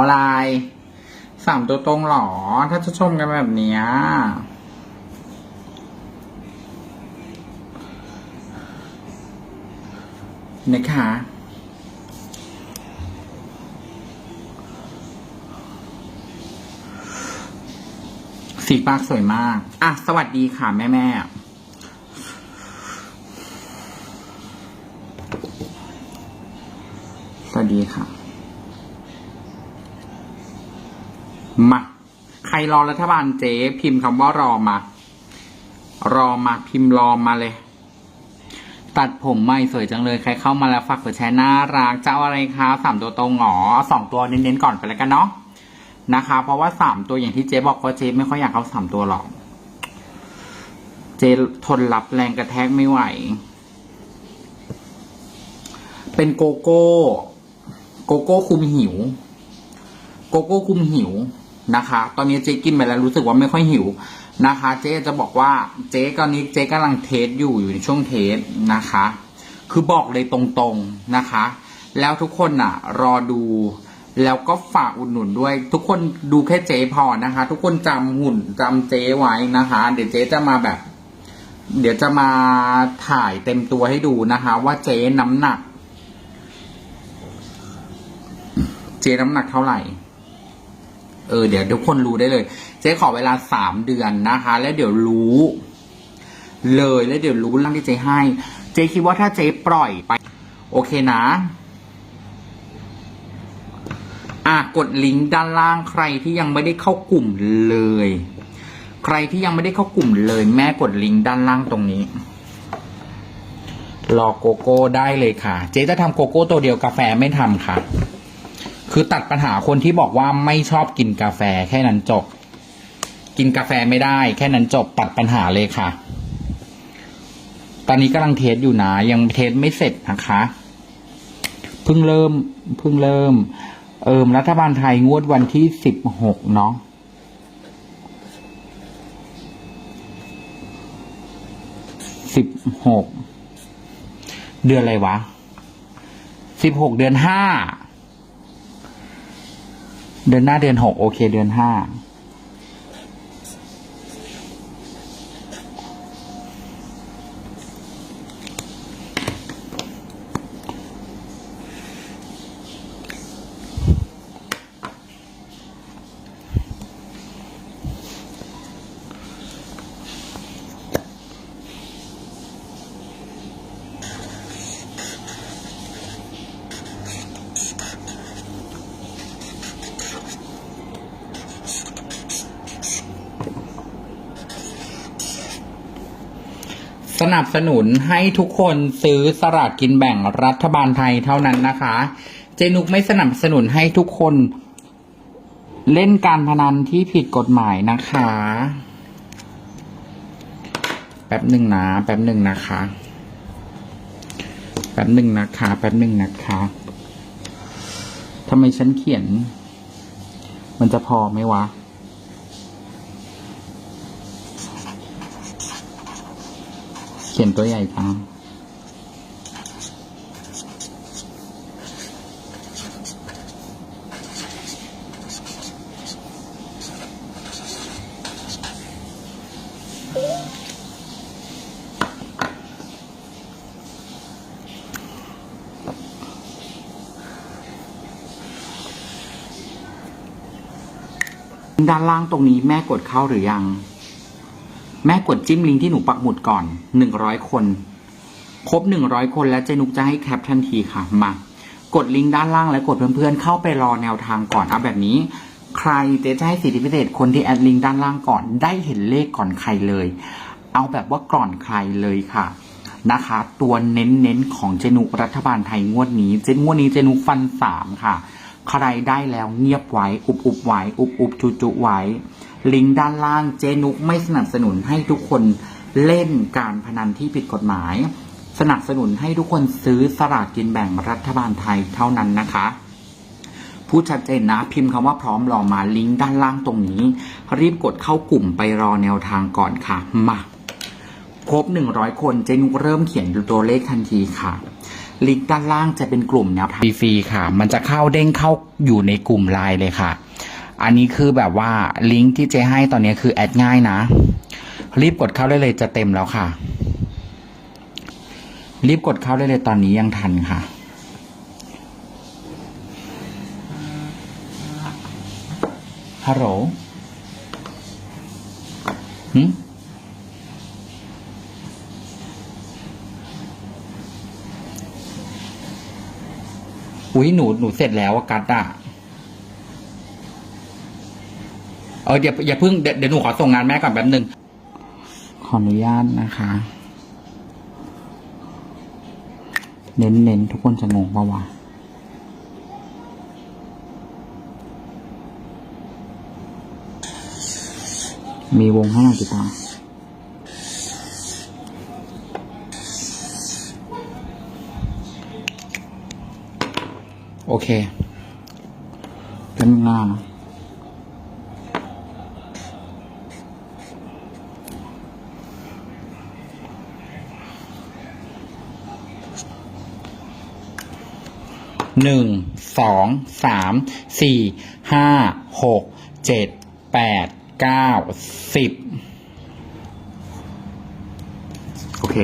อะไรสามตัวตรงหรอ ถ้าจะชมกันแบบเนี้ยนะคะสีปากสวยมาก อะ สวัสดีค่ะ แม่แม่สวัสดีค่ะ มาใครรอรัฐบาลเจ๊พิมพ์คำว่ารอมา รอมาพิมพ์รอมาเลย ตัดผมไม่สวยจังเลย ใครเข้ามาแล้วฝากกดแชร์น่ารักเจ้าอะไรคะสามตัวตรงหรอสองตัวเน้นๆก่อนไปแล้วกันเนาะนะคะ เพราะว่าสามตัวอย่างที่เจ๊บอกว่าเจ๊ไม่ค่อยอยากเข้าสามตัวหรอก เจ๊ทนรับแรงกระแทกไม่ไหว เป็นโกโก้ โกโก้คุมหิว โกโก้คุมหิวนะคะ ตอนนี้เจ๊กินไปแล้วรู้สึกว่าไม่ค่อยหิวนะคะ เจ๊จะบอกว่าเจ๊ตอนนี้เจ๊กำลังเทสอยู่อยู่ในช่วงเทสนะคะ คือบอกเลยตรงๆนะคะ แล้วทุกคนน่ะ รอดู แล้วก็ฝากอุดหนุนด้วย ทุกคนดูแค่เจ๊พอนะคะ ทุกคนจำหุ่นจำเจ๊ไว้นะคะ เดี๋ยวเจ๊จะมาแบบ เดี๋ยวจะมาถ่ายเต็มตัวให้ดูนะคะ ว่าเจ๊น้ำหนัก เจ๊น้ำหนักเท่าไหร่ เออเดี๋ยวทุกคนรู้ได้เลย เจ๊ขอเวลาสามเดือนนะคะ แล้วเดี๋ยวรู้ เลยแล้วเดี๋ยวรู้เรื่องที่เจ๊ให้ เจ๊คิดว่าถ้าเจ๊ปล่อยไป โอเคนะ อะกดลิงก์ด้านล่างใครที่ยังไม่ได้เข้ากลุ่มเลย ใครที่ยังไม่ได้เข้ากลุ่มเลย แม่กดลิงก์ด้านล่างตรงนี้รอโกโก้ได้เลยค่ะ เจ๊จะทำโกโก้ตัวเดียวกาแฟไม่ทำค่ะ คือตัดปัญหาคนที่บอกว่าไม่ชอบกินกาแฟแค่นั้นจบ กินกาแฟไม่ได้ แค่นั้นจบตัดปัญหาเลยค่ะ ตอนนี้กำลังเทสอยู่นะยังเทสไม่เสร็จนะคะเพิ่งเริ่มเพิ่งเริ่ม เอิมรัฐบาลไทยงวดวันที่สิบหกเนาะสิบหกเดือนอะไรวะสิบหกเดือนห้า เดือนหน้าเดือนหกโอเคเดือนห้า นับสนุนให้ทุกคนซื้อสลากกินแบ่งรัฐบาลไทยเท่านั้นนะคะ เจนุกไม่สนับสนุนให้ทุกคน เล่นการพนันที่ผิดกฎหมายนะคะ แป๊บหนึ่งนะ แป๊บหนึ่งนะคะ แป๊บหนึ่งนะคะ แป๊บหนึ่งนะคะทำไมฉันเขียน มันจะพอไหมวะ ขียนตัวใหญ่จังด้านล่างตรงนี้แม่กดเข้าหรือยัง แม่กดจิ้มลิงก์ที่หนูปักหมุดก่อนหนึ่งร้อยคน ครบหนึ่งร้อยคนแล้วเจนุกจะให้แคปทันทีค่ะ มากดลิงก์ด้านล่างและกดเพื่อนๆเข้าไปรอแนวทางก่อนเอาแบบนี้ ใครเจ๊จะให้สิทธิพิเศษคนที่แอดลิงก์ด้านล่างก่อน ได้เห็นเลขก่อนใครเลย เอาแบบว่าก่อนใครเลยค่ะนะคะ ตัวเน้นๆของเจนุกรัฐบาลไทยงวดนี้ เจนงวดนี้เจนุกฟันสามค่ะ ใครได้แล้วเงียบไว้ อุบอุบไว้ อุบอุบจุจุไว้ ลิงก์ด้านล่างเจนุกไม่สนับสนุนให้ทุกคนเล่นการพนันที่ผิดกฎหมาย สนับสนุนให้ทุกคนซื้อสลากกินแบ่งรัฐบาลไทยเท่านั้นนะคะพูดชัดเจนนะพิมพ์คำว่าพร้อมรอมาลิงก์ด้านล่างตรงนี้ รีบกดเข้ากลุ่มไปรอแนวทางก่อนค่ะ มา ครบหนึ่งร้อยคนเจนุกเริ่มเขียนตัวเลขทันทีค่ะ ลิงก์ด้านล่างจะเป็นกลุ่มแนวทางฟรีๆค่ะ มันจะเข้าเด้งเข้าอยู่ในกลุ่มไลน์เลยค่ะ อันนี้คือแบบว่าลิงก์ที่เจให้ตอนนี้คือแอดง่ายนะ รีบกดเข้าได้เลยจะเต็มแล้วค่ะ รีบกดเข้าได้เลยตอนนี้ยังทันค่ะฮัลโหลหืมอุ้ยหนูหนูเสร็จแล้วอะกัดอะเออเดี๋ยวอย่าเพิ่งเดี๋ยวเดี๋ยวหนูขอส่งงานแม่ก่อนแป๊บนึงขออนุญาตนะคะ เน้นเน้นทุกคนจะงงปะวะมีวงให้เราติดตามโอเค เป็นหน้าน หนึ่งสองสามสี่ห้าหกเจ็ดแปดเก้าสิบโอเค